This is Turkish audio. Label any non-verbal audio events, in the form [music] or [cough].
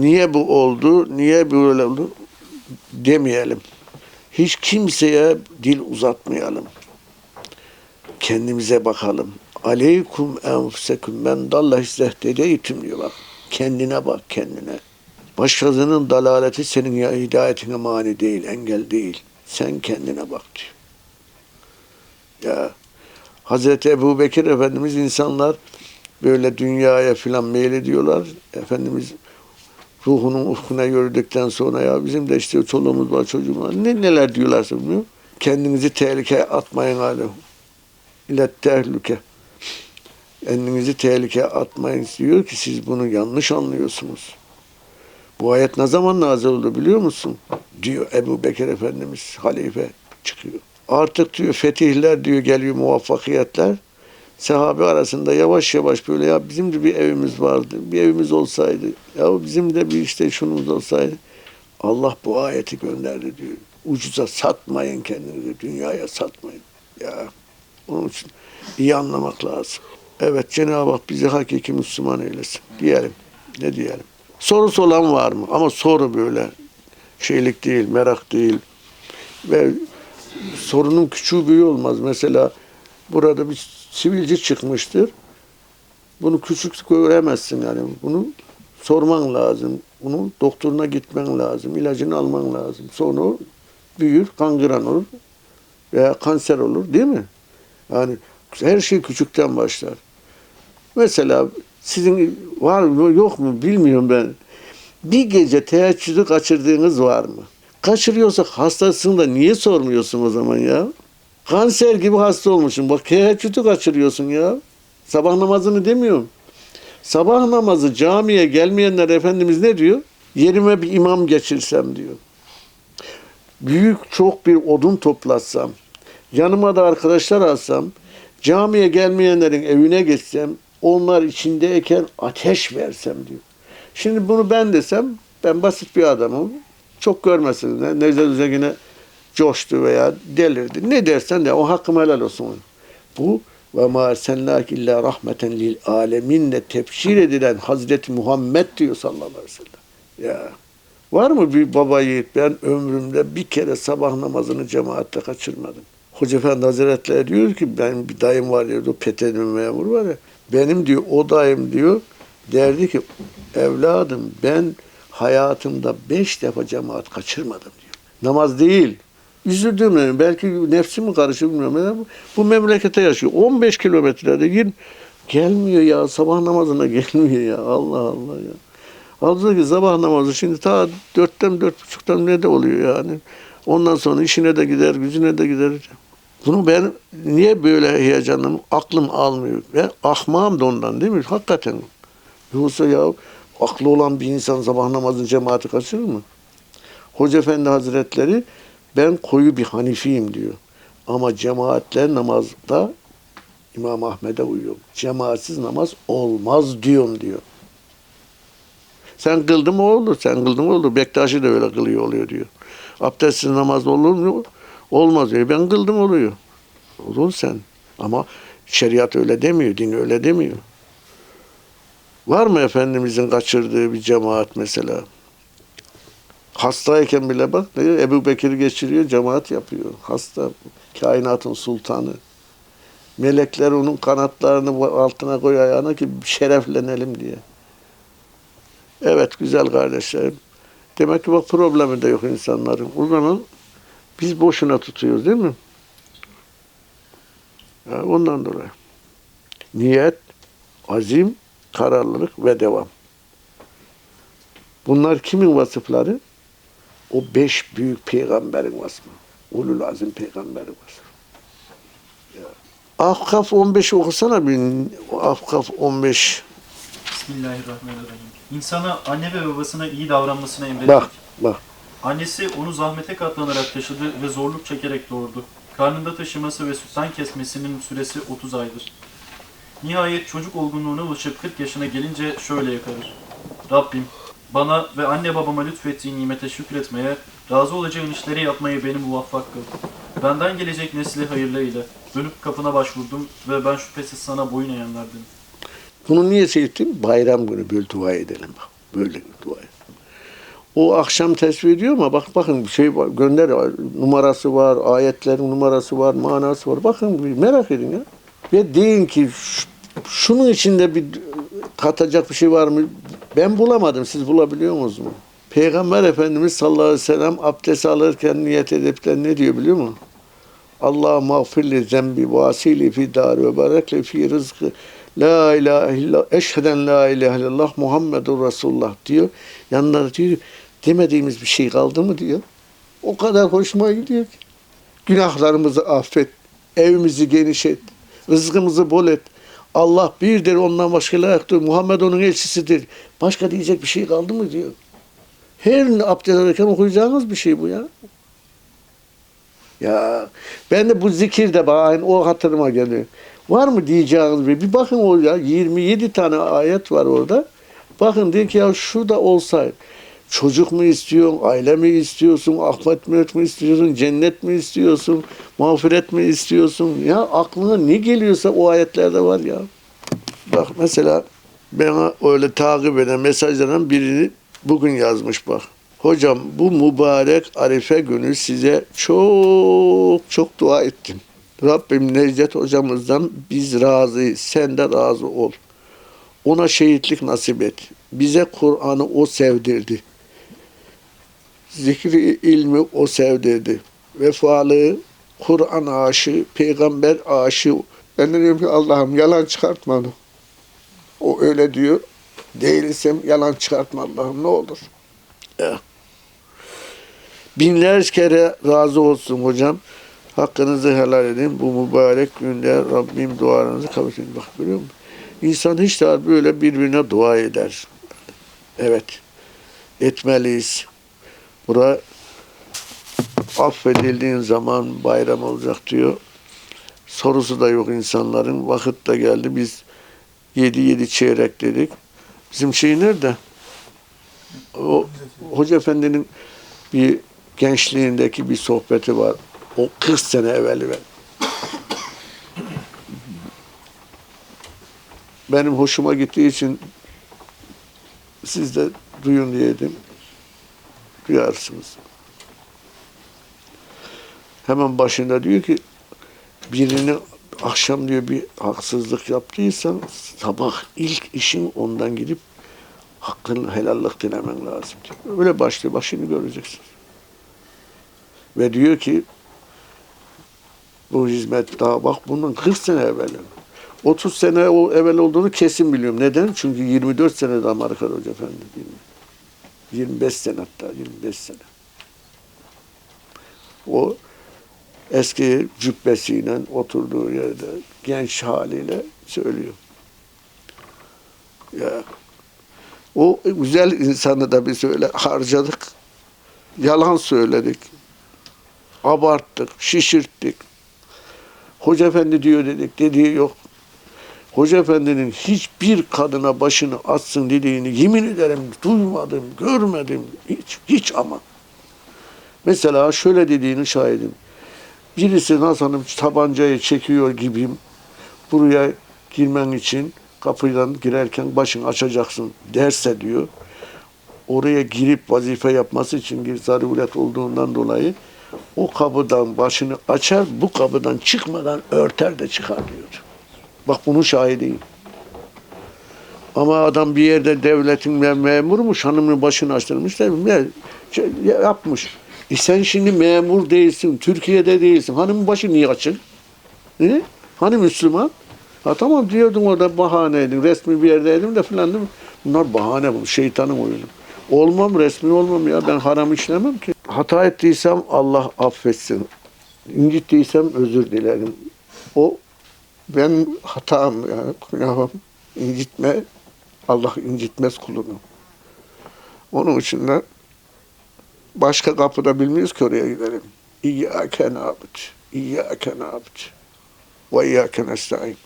niye bu oldu, niye böyle oldu demeyelim. Hiç kimseye dil uzatmayalım. Kendimize bakalım. Aleykum enfusekum men dallah istehdedeytüm diyor bak. Kendine bak kendine. Başkasının dalaleti senin ya hidayetine mani değil, engel değil. Sen kendine bak diyor. Ya Hazreti Ebu Bekir Efendimiz insanlar böyle dünyaya filan meylediyorlar. Efendimiz ruhunun ufkuna yürüdükten sonra ya bizim de işte çoluğumuz var çocuğumuz var. Ne neler diyorlarsa bilmiyorum. Kendinizi tehlikeye atmayın hali. İle tehlike. Kendinizi tehlikeye atmayın diyor ki siz bunu yanlış anlıyorsunuz. Bu ayet ne zaman nazil oldu biliyor musun? Diyor Ebu Bekir Efendimiz halife çıkıyor. Artık diyor fetihler diyor geliyor muvaffakiyetler. Sahabe arasında yavaş yavaş böyle ya bizim de bir evimiz vardı. Bir evimiz olsaydı. Ya bizim de bir işte şunumuz olsaydı. Allah bu ayeti gönderdi diyor. Ucuza satmayın kendinizi. Dünyaya satmayın. Ya onun için iyi anlamak lazım. Evet Cenab-ı Hak bizi hakiki Müslüman eylesin. Diyelim. Ne diyelim? Sorusu olan var mı? Ama soru böyle şeylik değil, merak değil. Ve sorunun küçüğü büyüğü olmaz. Mesela burada bir sivilce çıkmıştır. Bunu küçük göremezsin yani. Bunu sorman lazım. Bunu doktoruna gitmen lazım. ilacını alman lazım. Sonra büyür, kangren olur veya kanser olur değil mi? Yani her şey küçükten başlar. Mesela sizin var mı yok mu bilmiyorum ben. Bir gece teheccüdü kaçırdığınız var mı? Kaçırıyorsak hastasın da niye sormuyorsun o zaman ya? Kanser gibi hasta olmuşsun. Bak teheccüdü kaçırıyorsun ya. Sabah namazını demiyorum. Sabah namazı camiye gelmeyenler Efendimiz ne diyor? Yerime bir imam geçirsem diyor. Büyük çok bir odun toplatsam, yanıma da arkadaşlar alsam, camiye gelmeyenlerin evine geçsem, onlar içindeyken ateş versem diyor. Şimdi bunu ben desem, ben basit bir adamım. Çok görmesin. Ne, Nevzat Üzerine coştu veya delirdi. Ne dersen de o hakkım helal olsun. Bu ve ma erselnâk illa rahmeten lil aleminle tebşir edilen Hazreti Muhammed diyor sallallahu aleyhi ve sellem. Ya var mı bir baba yiğit ben ömrümde bir kere sabah namazını cemaatle kaçırmadım. Hoca Efendi Hazretleri diyor ki benim bir dayım var ya o PTT memur var ya benim diyor o dayım diyor derdi ki evladım ben hayatımda beş defa cemaat kaçırmadım diyor. Namaz değil. Üzüldüm yani. Belki nefsim karışır bilmiyorum. Bu, bu memlekete yaşıyor. 15 kilometrede gir. Gelmiyor ya. Sabah namazına [laughs] gelmiyor ya. Allah Allah ya. Halbuki sabah namazı şimdi ta dörtten dört buçuktan ne de oluyor yani. Ondan sonra işine de gider, gücüne de gider. Bunu ben niye böyle heyecanım, aklım almıyor. Ben ahmağım da ondan değil mi? Hakikaten. Yoksa ya aklı olan bir insan sabah namazın cemaati kaçırır mı? Hoca Efendi Hazretleri ben koyu bir Hanifiyim diyor. Ama cemaatler namazda İmam Ahmet'e uyuyor. Cemaatsiz namaz olmaz diyorum diyor. Sen kıldın mı olur, sen kıldın mı olur. Bektaşi de öyle kılıyor oluyor diyor. Abdestsiz namaz olur mu? Olmaz diyor. Ben kıldım oluyor. Olur sen. Ama şeriat öyle demiyor, din öyle demiyor. Var mı Efendimizin kaçırdığı bir cemaat mesela? Hastayken bile bak diyor, Ebu Bekir geçiriyor, cemaat yapıyor. Hasta, kainatın sultanı. Melekler onun kanatlarını altına koy ayağına ki şereflenelim diye. Evet güzel kardeşlerim. Demek ki bak problemi de yok insanların. O zaman biz boşuna tutuyoruz değil mi? Ya ondan dolayı. Niyet, azim, kararlılık ve devam. Bunlar kimin vasıfları? O beş büyük peygamberin vasfı. Ulul azim peygamberin vasfı. Ahkaf 15 okusana bir Ahkaf 15. Bismillahirrahmanirrahim. İnsana anne ve babasına iyi davranmasına emrettik. Bak bak. Annesi onu zahmete katlanarak taşıdı ve zorluk çekerek doğurdu. Karnında taşıması ve sütten kesmesinin süresi 30 aydır. Nihayet çocuk olgunluğuna ulaşıp 40 yaşına gelince şöyle yakarır. Rabbim, bana ve anne babama lütfettiğin nimete şükretmeye, razı olacağın işleri yapmayı beni muvaffak kıl. Benden gelecek nesli hayırlı eyle. Dönüp kapına başvurdum ve ben şüphesiz sana boyun eğenlerdim. Bunu niye seyrettim? Bayram günü böyle dua edelim bak. Böyle dua et. O akşam tesbih ediyor ama bak bakın bir şey gönder numarası var, ayetlerin numarası var, manası var. Bakın bir merak edin ya. Ve deyin ki şunun içinde bir katacak bir şey var mı? Ben bulamadım. Siz bulabiliyor musunuz mu? Peygamber Efendimiz sallallahu aleyhi ve sellem abdest alırken niyet edip de ne diyor biliyor musun? Allah mağfirli zembi vasili fi dar ve barekli fi rızkı La ilahe illallah eşheden la ilahe illallah Muhammedur Resulullah diyor. Yanında diyor demediğimiz bir şey kaldı mı diyor. O kadar hoşuma gidiyor ki. Günahlarımızı affet, evimizi geniş et, rızkımızı bol et. Allah birdir ondan başka layıktır. Muhammed onun elçisidir. Başka diyecek bir şey kaldı mı diyor. Her abdest alırken okuyacağınız bir şey bu ya. Ya ben de bu zikir de bana aynı o hatırıma geliyor. Var mı diyeceğiniz bir? Bir bakın o ya 27 tane ayet var orada. Bakın diyor ki ya şu da olsaydı. Çocuk mu istiyorsun, aile mi istiyorsun, Ahmet mi istiyorsun, cennet mi istiyorsun, mağfiret mi istiyorsun? Ya aklına ne geliyorsa o ayetlerde var ya. Bak mesela bana öyle takip eden mesajlardan birini bugün yazmış bak. Hocam bu mübarek Arife günü size çok çok dua ettim. Rabbim Necdet hocamızdan biz razıyız. Sen de razı ol. Ona şehitlik nasip et. Bize Kur'an'ı o sevdirdi. Zikri ilmi o sevdirdi. Vefalı, Kur'an aşığı, peygamber aşığı. Ben de diyorum ki Allah'ım yalan çıkartma onu. O öyle diyor. Değilsem yalan çıkartma Allah'ım ne olur. Ya. Binlerce kere razı olsun hocam. Hakkınızı helal edin. Bu mübarek günde Rabbim dualarınızı kabul etsin. Bak görüyor musun? İnsan hiç daha böyle birbirine dua eder. Evet. Etmeliyiz. Bura affedildiğin zaman bayram olacak diyor. Sorusu da yok insanların. Vakit de geldi. Biz yedi yedi çeyrek dedik. Bizim şey nerede? O Hoca Efendi'nin bir gençliğindeki bir sohbeti var. O 40 sene evveli ben. Benim hoşuma gittiği için siz de duyun diyedim. Duyarsınız. Hemen başında diyor ki birini akşam diyor bir haksızlık yaptıysan sabah ilk işin ondan gidip hakkını helallik dilemen lazım diyor. Öyle başlıyor. Bak şimdi göreceksiniz. Ve diyor ki bu hizmet daha bak bundan 40 sene evvel. 30 sene evvel olduğunu kesin biliyorum. Neden? Çünkü 24 senede Amerika'da Hoca Efendi değil mi? 25 sene hatta 25 sene. O eski cübbesiyle oturduğu yerde genç haliyle söylüyor. Ya o güzel insanı da biz öyle harcadık. Yalan söyledik. Abarttık, şişirttik. Hoca efendi diyor dedik, dediği yok. Hoca efendinin hiçbir kadına başını atsın dediğini yemin ederim duymadım, görmedim. Hiç, hiç ama. Mesela şöyle dediğini şahidim. Birisi Hasan'ım tabancayı çekiyor gibiyim. Buraya girmen için kapıdan girerken başını açacaksın derse diyor. Oraya girip vazife yapması için bir zaruret olduğundan dolayı o kapıdan başını açar, bu kapıdan çıkmadan örter de çıkar diyor. Bak bunun şahidiyim. Ama adam bir yerde devletin me- memurmuş, hanımın başını açtırmış ne şey yapmış. E sen şimdi memur değilsin, Türkiye'de değilsin. Hanımın başı niye açık? Ne? Hani Müslüman? Ha tamam diyordun orada bahaneydin, resmi bir yerdeydim de filan değil mi? Bunlar bahane bu, şeytanın oyunu. Olmam, resmi olmam ya. Ben haram işlemem ki. Hata ettiysem Allah affetsin. İncittiysem özür dilerim. O ben hatam yani günahım. İncitme, Allah incitmez kulunu. Onun için de başka kapıda bilmiyoruz ki oraya gidelim. İyyâke nâbud, İyyâke nâbud ve İyyâke nestaîn.